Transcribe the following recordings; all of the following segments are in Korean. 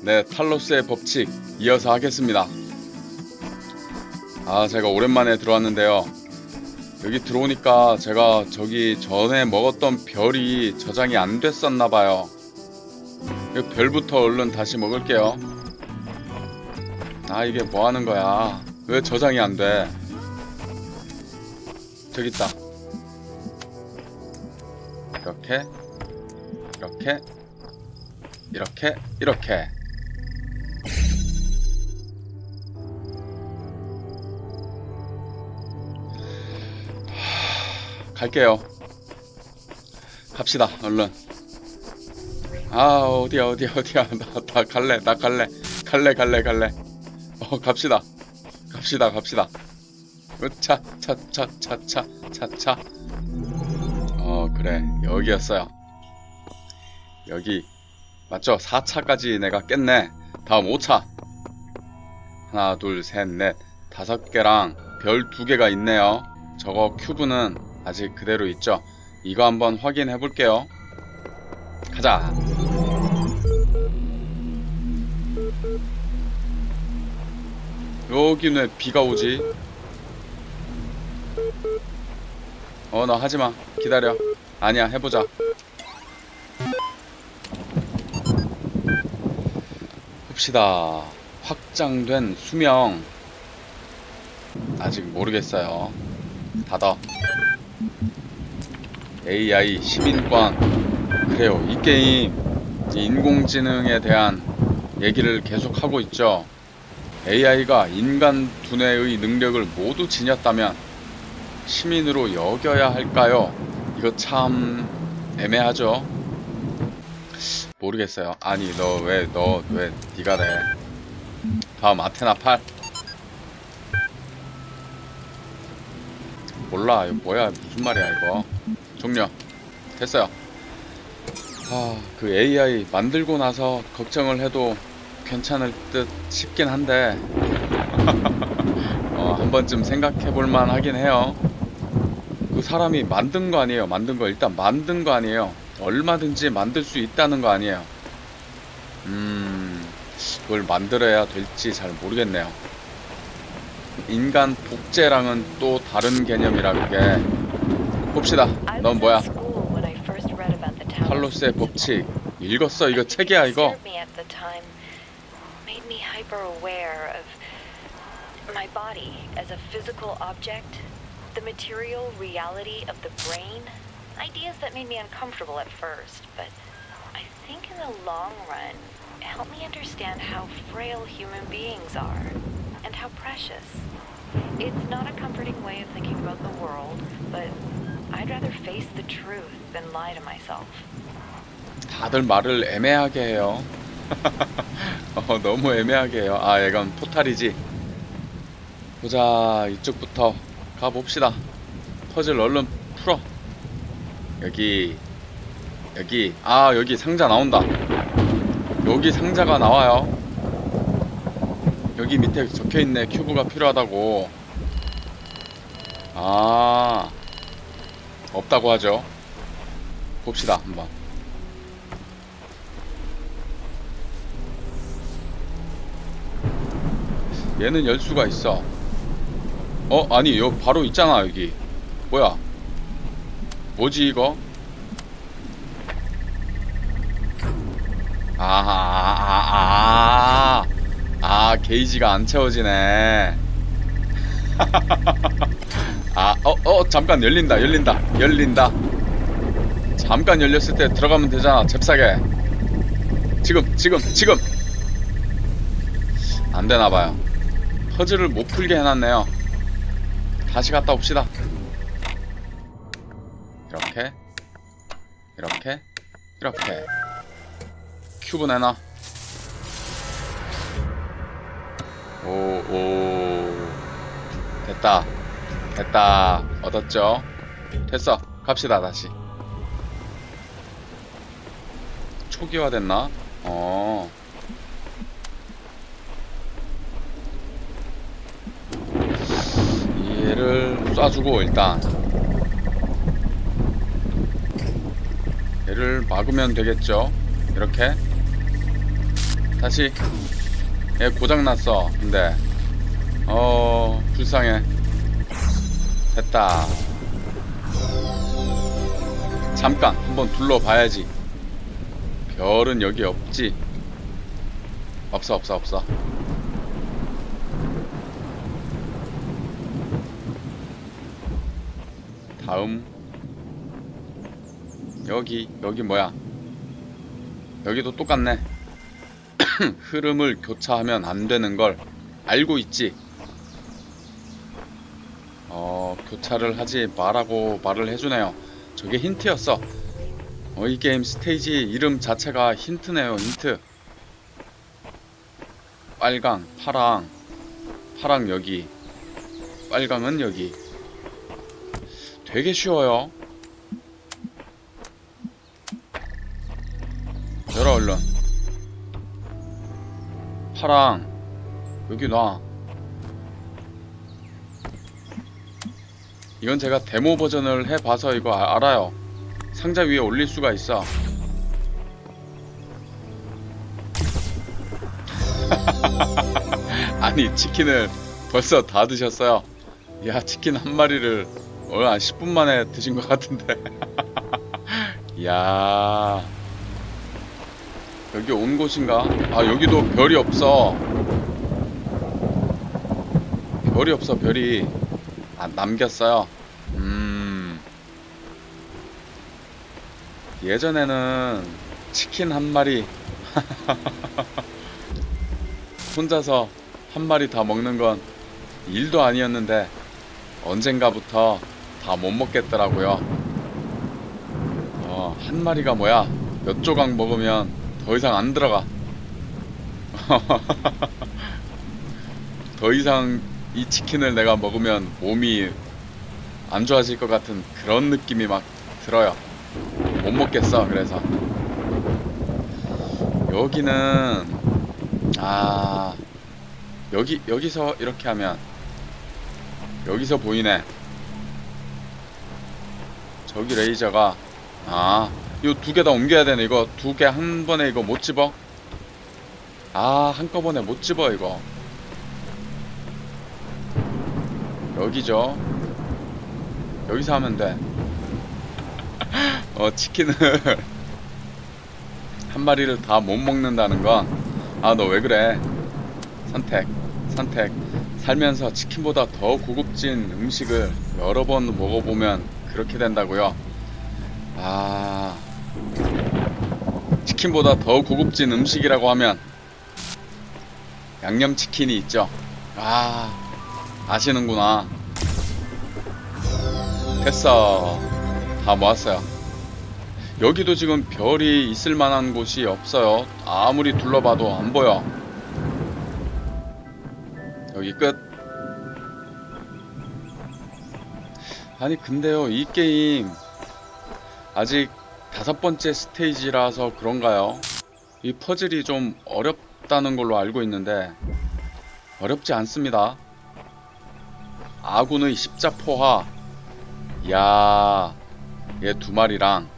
네, 탈로스의 법칙 이어서 하겠습니다. 아, 제가 오랜만에 들어왔는데요. 여기 들어오니까 제가 저기 전에 먹었던 별이 저장이 안 됐었나 봐요. 이 별부터 얼른 다시 먹을게요. 아, 이게 뭐 하는 거야? 왜 저장이 안 돼? 저기 있다. 이렇게, 이렇게, 이렇게, 이렇게. 갈게요. 갑시다, 얼른. 아, 어디야, 어디야, 어디야. 나, 나 갈래, 나 갈래. 갈래, 갈래, 갈래. 어, 갑시다. 갑시다, 갑시다. 으차, 차, 차, 차, 차, 차, 차. 어, 그래. 여기였어요. 여기. 맞죠? 4차까지 내가 깼네. 다음 5차. 하나, 둘, 셋, 넷. 다섯 개랑 별 두 개가 있네요. 저거 큐브는 아직 그대로 있죠. 이거 한번 확인해 볼게요. 가자. 여기는 왜 비가 오지? 어, 너 하지마. 기다려. 아니야, 해보자. 봅시다. 확장된 수명. 아직 모르겠어요. 닫아. AI 시민권. 그래요. 이 게임 이 인공지능에 대한 얘기를 계속 하고 있죠. AI가 인간 두뇌의 능력을 모두 지녔다면 시민으로 여겨야 할까요? 이거 참 애매하죠. 모르겠어요. 아니 너 왜 너 왜 네가 래 다음 아테나 8 몰라. 이거 뭐야? 무슨 말이야 이거? 종료. 됐어요. 아그 AI 만들고 나서 걱정을 해도 괜찮을 듯 싶긴 한데. 어, 한 번쯤 생각해 볼만 하긴 해요. 그 사람이 만든 거 아니에요. 만든 거. 일단 만든 거 아니에요. 얼마든지 만들 수 있다는 거 아니에요. 음 그걸 만들어야 될지 잘 모르겠네요 인간 복제랑은 또 다른 개념이라 그게 봅시다 넌 뭐야 칼로스의 법칙 읽었어 이거 책이야 이거 made me hyper aware of my body as a physical object, the material reality of the brain. Ideas that made me uncomfortable at first, but I think in the long run, help me understand how frail human beings are and how precious. It's not a comforting way of thinking about the world, but I'd rather face the truth than lie to myself. 다들 말을 애매하게 해요 어, 너무 애매하게 해요 아 이건 포탈이지 보자 이쪽부터 가봅시다 퍼즐 얼른 풀어 여기 여기 아 여기 상자 나온다 여기 상자가 나와요 여기 밑에 적혀있네 큐브가 필요하다고 아 없다고 하죠 봅시다 한번 얘는 열 수가 있어. 어 아니 여기 바로 있잖아 여기. 뭐야? 뭐지 이거? 아하 아, 게이지가 안 채워지네. 아, 어, 어, 잠깐 열린다, 열린다, 열린다. 잠깐 열렸을 때 들어가면 되잖아, 잽싸게. 지금, 지금, 지금. 안 되나봐요. 퍼즐을 못 풀게 해놨네요. 다시 갔다 옵시다. 이렇게, 이렇게, 이렇게. 큐브 내놔. 오, 오. 됐다. 됐다. 얻었죠? 됐어. 갑시다, 다시. 초기화 됐나? 어. 얘를 쏴주고 일단 얘를 막으면 되겠죠 이렇게 다시 얘 고장났어. 근데. 어 불쌍해. 됐다. 잠깐 한번 둘러봐야지. 별은 여기 없지. 없어 없어 없어. 다음. 여기 여기 뭐야? 여기도 똑같네 흐름을 교차하면 안 되는 걸 알고 있지? 어 교차를 하지 말라고 말을 해주네요. 저게 힌트였어. 어, 이 게임 스테이지 이름 자체가 힌트네요 힌트. 빨강 파랑. 파랑 여기. 빨강은 여기. 되게 쉬워요 파랑. 여기 놔. 이건 제가 데모 버전을 해봐서 이거 아- 알아요. 상자 위에 올릴 수가 있어. 아니 치킨을 벌써 다 드셨어요. 야 치킨 한 마리를 어, 한 10분 만에 드신 것 같은데. 야 여기 온 곳인가? 아 여기도 별이 없어 별이 없어 별이 아 남겼어요 음 예전에는 치킨 한 마리 혼자서 한 마리 다 먹는 건 일도 아니었는데 언젠가부터 다 못 먹겠더라고요. 어, 한 마리가 뭐야? 몇 조각 먹으면 더 이상 안 들어가. 더 이상 이 치킨을 내가 먹으면 몸이 안 좋아질 것 같은 그런 느낌이 막 들어요. 못 먹겠어, 그래서. 여기는, 아, 여기, 여기서 이렇게 하면, 여기서 보이네. 저기 레이저가, 아, 이거 두 개 다 옮겨야 되네. 이거 두 개 한 번에 이거 못 집어? 아, 한꺼번에 못 집어, 이거. 여기죠. 여기서 하면 돼. 어, 치킨을 한 마리를 다 못 먹는다는 건, 아, 너 왜 그래? 선택, 선택. 살면서 치킨보다 더 고급진 음식을 여러 번 먹어보면 그렇게 된다고요. 아, 치킨보다 더 고급진 음식이라고 하면 양념치킨이 있죠. 아, 아시는구나. 됐어. 다 모았어요. 여기도 지금 별이 있을 만한 곳이 없어요. 아무리 둘러봐도 안 보여. 여기 끝. 아니 근데요 이 게임 아직 다섯 번째 스테이지라서 그런가요? 이 퍼즐이 좀 어렵다는 걸로 알고 있는데 어렵지 않습니다. 아군의 십자포화 이야 얘 두 마리랑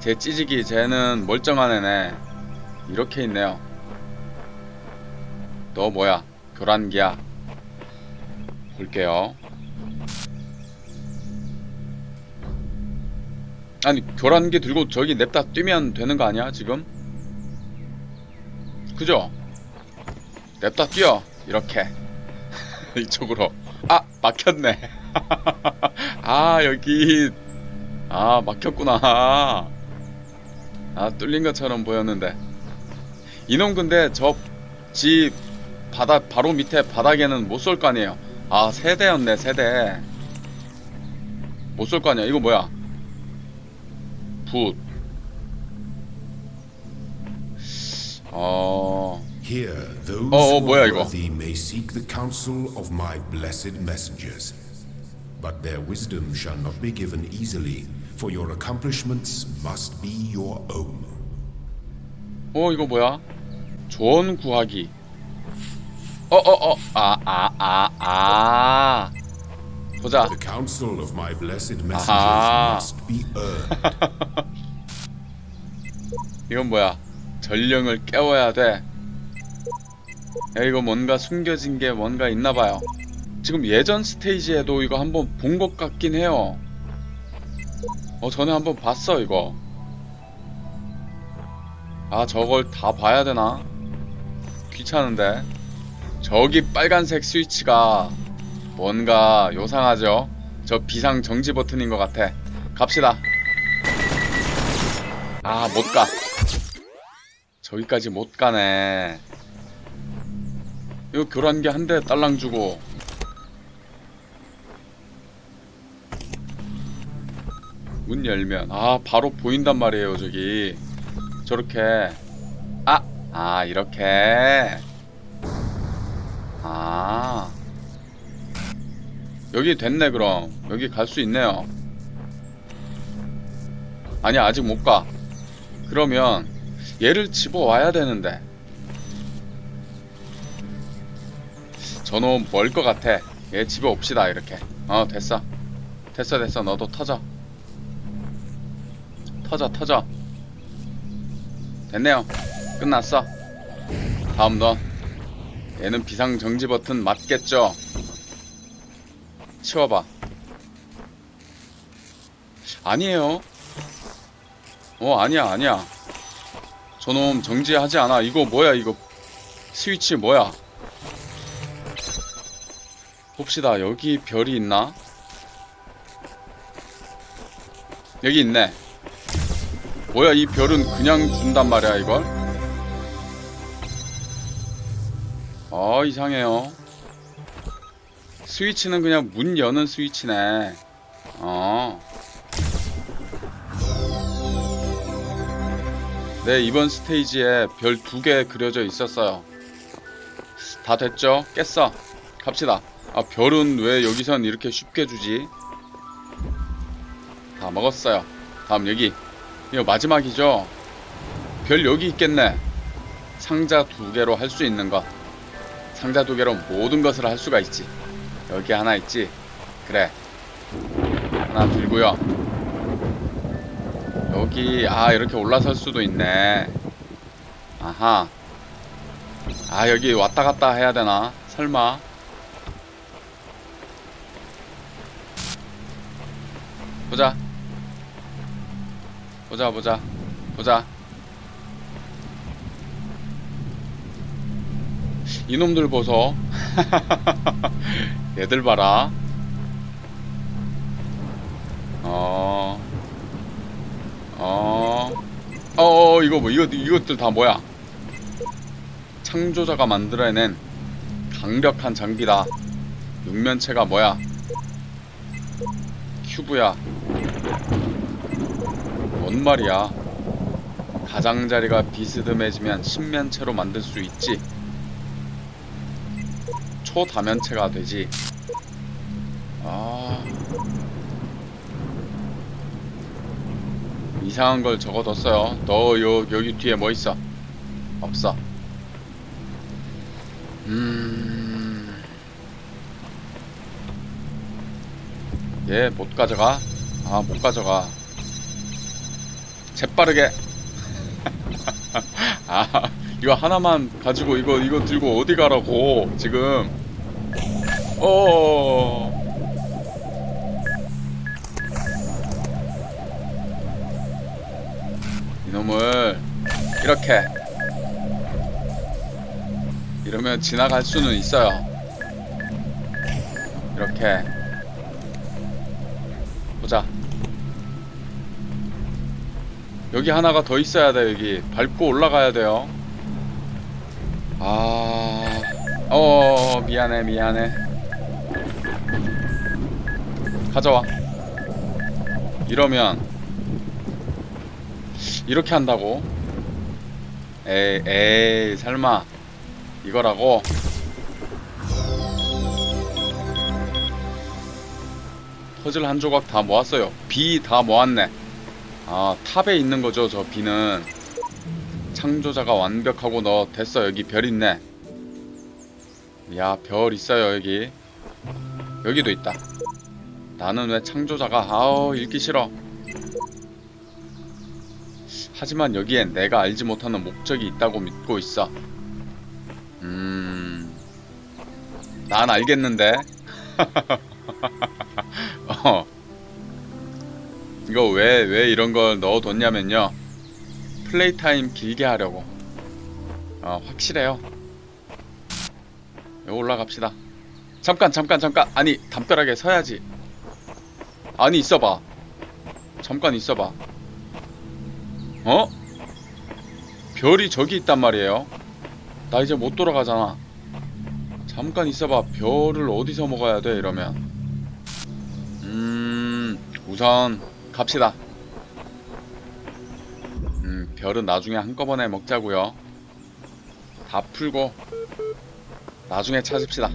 제 찌직이 쟤는 멀쩡한 애네 이렇게 있네요. 너 뭐야? 교란기야. 볼게요. 아니 교란기 들고 저기 냅다 뛰면 되는 거 아니야 지금? 그죠? 냅다 뛰어 이렇게. 이쪽으로. 아 막혔네. 아 여기. 아 막혔구나. 아 뚫린 것처럼 보였는데. 이놈 근데 저 집 바닥 바로 밑에 바닥에는 못 쏠 거 아니에요. 아 세대였네 세대. 못 쏠 거 아니야. 이거 뭐야 붓 어... Here, those 어, 어, who 뭐야, are 이거? worthy may seek the counsel of my blessed messengers. But their wisdom shall not be given easily, for your accomplishments must be your own. 어 이거 뭐야? 조언 구하기. 어 어 어. 아 아 아 아. 보자. The counsel of my blessed messengers must be earned. 이건 뭐야? 전령을 깨워야 돼. 야, 이거 뭔가 숨겨진 게 뭔가 있나 봐요. 지금 예전 스테이지에도 이거 한번 본 것 같긴 해요. 어, 전에 한번 봤어, 이거. 아, 저걸 다 봐야 되나? 귀찮은데. 저기 빨간색 스위치가 뭔가 요상하죠? 저 비상 정지 버튼인 것 같아. 갑시다. 아, 못 가. 저기까지 못 가네. 이거 교란기 한 대 딸랑 주고. 문 열면, 아, 바로 보인단 말이에요, 저기. 저렇게. 아! 아, 이렇게. 아. 여기 됐네, 그럼. 여기 갈 수 있네요. 아니, 아직 못 가. 그러면, 얘를 집어와야 되는데. 저놈 멀 것 같아. 얘 집어옵시다, 이렇게. 어, 됐어. 됐어, 됐어. 너도 터져. 터져, 터져. 됐네요. 끝났어. 다음 너. 얘는 비상정지 버튼 맞겠죠? 치워봐. 아니에요. 어, 아니야, 아니야. 저놈 정지하지 않아. 이거 뭐야, 이거. 스위치 뭐야? 봅시다. 여기 별이 있나? 여기 있네. 뭐야, 이 별은 그냥 준단 말이야, 이걸? 어, 이상해요. 스위치는 그냥 문 여는 스위치네. 어. 네, 이번 스테이지에 별 두 개 그려져 있었어요. 다 됐죠? 깼어. 갑시다. 아, 별은 왜 여기선 이렇게 쉽게 주지? 다 먹었어요. 다음 여기. 이거 마지막이죠? 별 여기 있겠네. 상자 두 개로 할 수 있는 것. 상자 두 개로 모든 것을 할 수가 있지. 여기 하나 있지? 그래. 하나 들고요. 여기, 아, 이렇게 올라설 수도 있네. 아하. 아, 여기 왔다 갔다 해야 되나? 설마. 보자. 보자, 보자. 보자. 이놈들 보소. 얘들 봐라. 어. 어. 어, 어, 이거 뭐, 이거, 이것들 다 뭐야? 창조자가 만들어낸 강력한 장비다. 육면체가 뭐야? 큐브야. 뭔 말이야? 가장자리가 비스듬해지면 신면체로 만들 수 있지. 초다면체가 되지. 아. 이상한 걸 적어뒀어요. 너 요, 여기 뒤에 뭐 있어? 없어. 음. 얘 못 가져가? 아, 못 가져가. 재빠르게. 아, 이거 하나만 가지고 이거 이거 들고 어디 가라고 지금. 어. 이놈을 이렇게 이러면 지나갈 수는 있어요. 이렇게 보자. 여기 하나가 더 있어야 돼 여기 밟고 올라가야 돼요. 아, 어 미안해 미안해. 가져와. 이러면 이렇게 한다고? 에이 에이 설마 이거라고? 퍼즐 한 조각 다 모았어요. 비 다 모았네. 아 탑에 있는 거죠 저 비는. 창조자가 완벽하고 너 됐어 여기 별 있네. 야 별 있어요 여기. 여기도 있다. 나는 왜 창조자가 아우 읽기 싫어. 하지만 여기엔 내가 알지 못하는 목적이 있다고 믿고 있어. 음, 난 알겠는데. 어. 이거 왜, 왜 이런 걸 넣어뒀냐면요. 플레이 타임 길게 하려고. 어, 확실해요. 여기 올라갑시다. 잠깐, 잠깐, 잠깐. 아니, 담벼락에 서야지. 아니, 있어봐. 잠깐 있어봐. 어? 별이 저기 있단 말이에요. 나 이제 못 돌아가잖아. 잠깐 있어봐. 별을 어디서 먹어야 돼, 이러면. 음, 우선, 갑시다. 음, 별은 나중에 한꺼번에 먹자고요. 다 풀고, 나중에 찾읍시다.